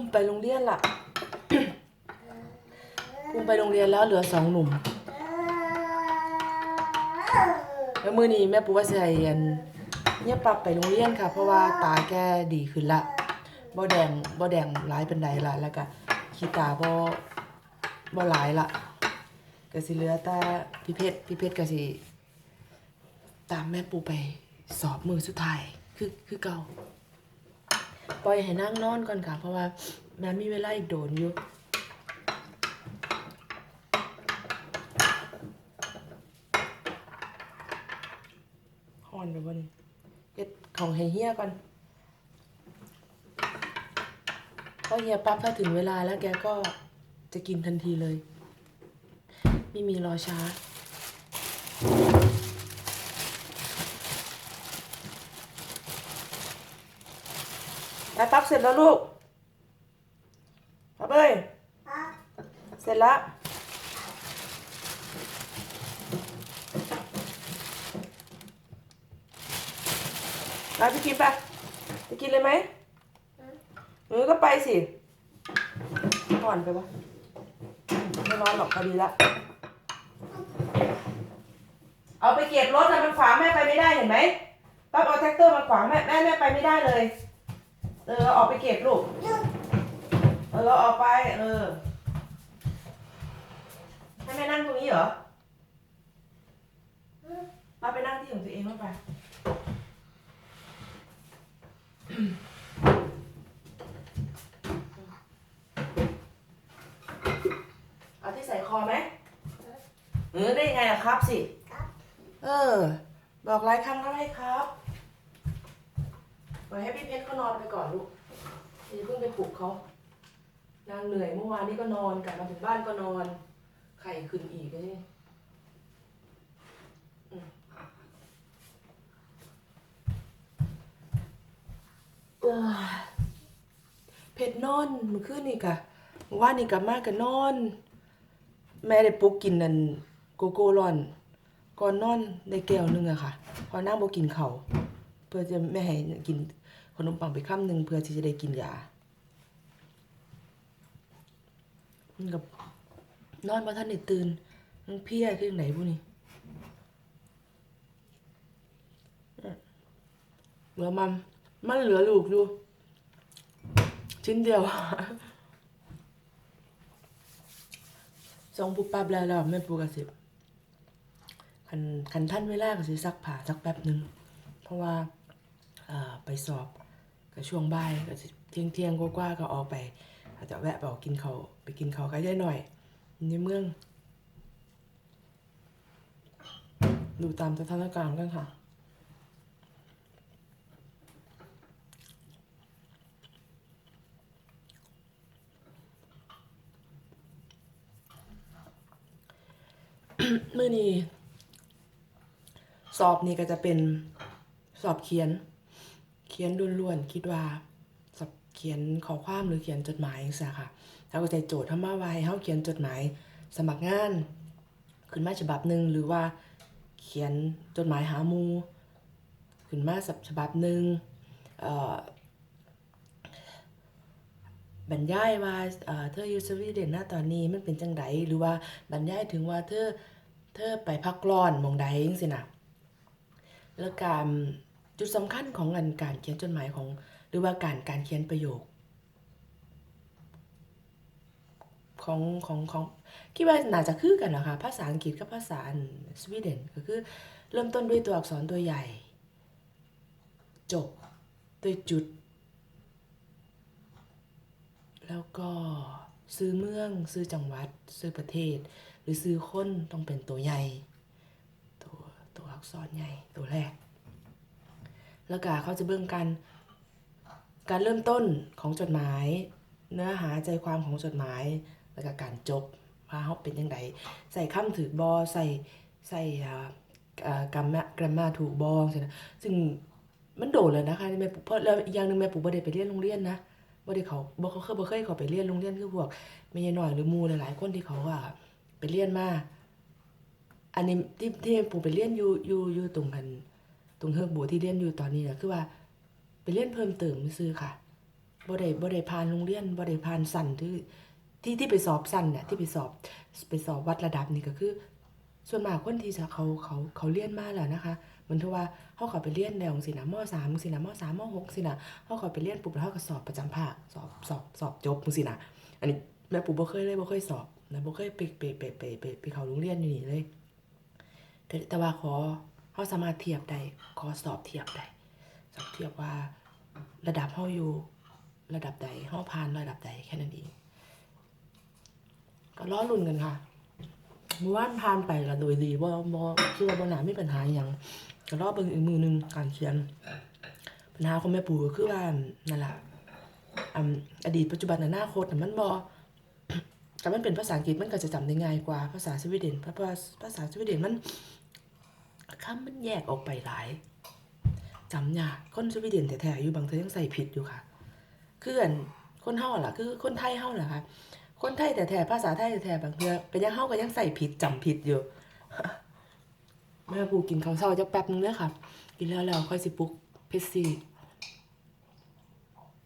มไปโรงเรียนละภูมิไปโรงเรียนแล้วเหลือสองหนุ่มแล้วมือนี้แม่ปูว่าสิให้อันเนี่ยปรับไปโรงเรียนค่ะ เพราะว่าตาแกดีขึ้นละบ่แดงบ่แดงหลายเปานใดละแล้วก็ขี้ตาบ่บ่หลายละก็สิเหลือแต่พี่เพชรพี่เพชรก็สิตามแม่ปูไปสอบมือสุดท้ายคือคือเก่า ปล่อยให้นั่งนอนก่อนค่ะ เพราะว่าแม่มีเวลาอีกโดนอยู่ห่อนไปบ่นี่เฮ็ดของให้เฮียก่อนพอเฮียปั๊บถ้าถึงเวลาแล้วแกก็จะกินทันทีเลย ไม่มีรอช้า ไปปั๊บเสร็จแล้วลูกปั๊บเอ้ยเสร็จแล้วไปไปกินไปไปกินเลยไหมเออก็ไปสินอนไปปะไม่นอนหรอกพอดีละเอาไปเก็บรถนะมันขวางแม่ไปไม่ได้เห็นไหมปั๊บเอาแท็กเตอร์มาขวางแม่แม่แม่ไปไม่ได้เลย เออเอาออกไปเก็บลูก เออเราเอาไป เออ ให้แม่นั่งตรงนี้เหรอป้าไปนั่งที่ของตัวเองบ้างไป เอาที่ใส่คอไหมเออได้ยังไงล่ะครับสิเออ บอกหลายครั้งแล้วให้ครับ ปล่อยให้พี่เพชรเขานอนไปก่อนลูกอย่าเพิ่งไปปลุกเขานางเหนื่อยเมื่อวานนี้ก็นอนกลับมาถึงบ้านก็นอน ไข่ขึ้นอีกเลยอืมเอ้ยเพชรนอนมื่อคืนนี่กะเมื่อวานนี่กลับมากันนอน แม่ได้ปลุกกินนั่นโกโก้ร้อนก่อนนอนได้แก้วนึงอะค่ะ พอนั่งบ่กินเขาเพื่อจะไม่ให้กิน นมปังไปคำหนึ่งเพื่อที่จะได้กินยามันกับนอนมาท่านได้ตื่นมันเพลียขึ้นไหนพวกนี้เหลือมัน มันเหลือลูกอยู่ ชิ้นเดียวส่งปุ๊บปับแล้วแล้วแม่ปูกระสิบคันคันท่านเวลาก็สิซักผ้าสักแป๊บหนึ่ง เพราะว่าไปสอบ ก็ช่วงบ่ายก็สิเที่ยงเที่ยงๆกว่าๆก็ออกไป อาจจะแวะไปออกกินเขาวไปกินเขาวกันได้หน่อยในเมือง ดูตามสถานการณ์กันค่ะเมื่อนี้สอบนี่ก็จะเป็นสอบเขียน เขียนล้วนๆคิดว่าสอบเขียนขอความหรือเขียนจดหมายจังซะค่ะแล้วก็ใจโจทย์ทำมาไว้ให้เฮาเขียนจดหมาย สมัครงาน ขึ้นมาฉบับหนึ่งหรือว่าเขียนจดหมายหาหมูขึ้นมาฉบับหนึ่งเอ่อบรรยายว่าเธออยู่สวีเดนนะตอนนี้มันเป็นจังไดหรือว่าบรรยายถึงว่าเธอเธอไปพักร้อนมองใดจังซี่นะแล้วการ จุดสำคัญของอันการเขียนจดหมายของ หรือว่าการการเขียนประโยค ของของของคิดว่าน่าจะคือกันนะคะภาษาอังกฤษกับภาษาสวีเดนก็คือ เริ่มต้นด้วยตัวอักษรตัวใหญ่ จบด้วยจุด แล้วก็ซื้อเมืองซื้อจังหวัด ซื้อประเทศ หรือซื้อคนต้องเป็นตัวใหญ่ ตัวตัวอักษรใหญ่ตัวแรก แล้วก็เขาจะเบิ่งกัน การเริ่มต้นของจดหมาย เนื้อหาใจความของจดหมาย แล้วก็การจบว่าเขาเป็นยังไงใส่คำถือบอใส่ใส่อ่ากรรมกรรมาถูกบองใช่ไหมซึ่งมันโดดเลยนะคะแม่ปุ๊เพราะแล้วอีกอย่างหนึ่งแม่ปุ๊บ่ได้ไปเรียนโรงเรียนนะบ่ได้เขาบ่เขาเคยบ่เคยเขาไปเรียนโรงเรียนคือพวกแม่ยายน้อยหรือมูหลายๆคนที่เขาอะไปเรียนมาอันนี้ที่ที่ปู่ไปเรียนอยู่อยู่อยู่ตรงกัน ตรงเฮือกบัวที่เรียนอยู่ตอนนี้นะคือว่า ไปเรียนเพิ่มเติมซื่อค่ะบ่ได้บ่ได้ผ่านโรงเรียนบ่ได้ผ่านสั้นที่ที่ที่ไปสอบสั้นน่ะที่ไปสอบไปสอบวัดระดับนี่ก็คือ ส่วนมากคนที่จะเขาเขาเขาเรียนมาแล้วนะคะเหมือนที่ว่าเขาเขาไปเรียนแล้วจังซี่นะมสามจังซี่นะมสามมหกจังซี่นะเขาเขาไปเรียนปุ๊บแล้วเขาก็สอบประจำภาคสอบสอบสอบจบจังซี่นะอันนี้แม่ปู่บ่เคยเลยบ่เคยสอบนะบ่เคยไปไปไปไปไปไปเขาโรงเรียนอยู่นี่เลย แต่แต่ว่าขอ เขาสามารถเทียบได้ขอสอบเทียบได้สอบเทียบว่าระดับเขาอยู่ระดับใดเขาผ่านระดับใดแค่นั้นเองก็ล้อลุ่นกันค่ะเมื่อวานผ่านไปก็โดยดีว่าบ่คือว่าบ่น่ามีปัญหาอย่างก็รอเบิ่งอีกมือหนึงการเขียน ปัญหาของแม่ปู่ก็คือว่านั่นแหละอดีตปัจจุบันอนาคตน่มันบ่แต่มันเป็นภาษาอังกฤษมันก็จะจำได้ง่ายกว่าภาษาสวีเดนเพราะภาษาสวีเดนมัน คำมันแยกออกไปหลายจำยากคนสวีเดนแท้ๆอยู่บางเทอยังใส่ผิดอยู่ค่ะ คืออันคนเฮาล่ะ คือคนไทยเฮาล่ะค่ะคนไทยแต่แท้ภาษาไทยแท้ๆบางเทื่อก็ยังเฮาก็ยังใส่ผิดจำผิดอยู่แม่ปูกินข้าวเช้าจะแป๊บนึงเด้อค่ะ กินแล้วแล้วค่อยสิปลุกเพชรซี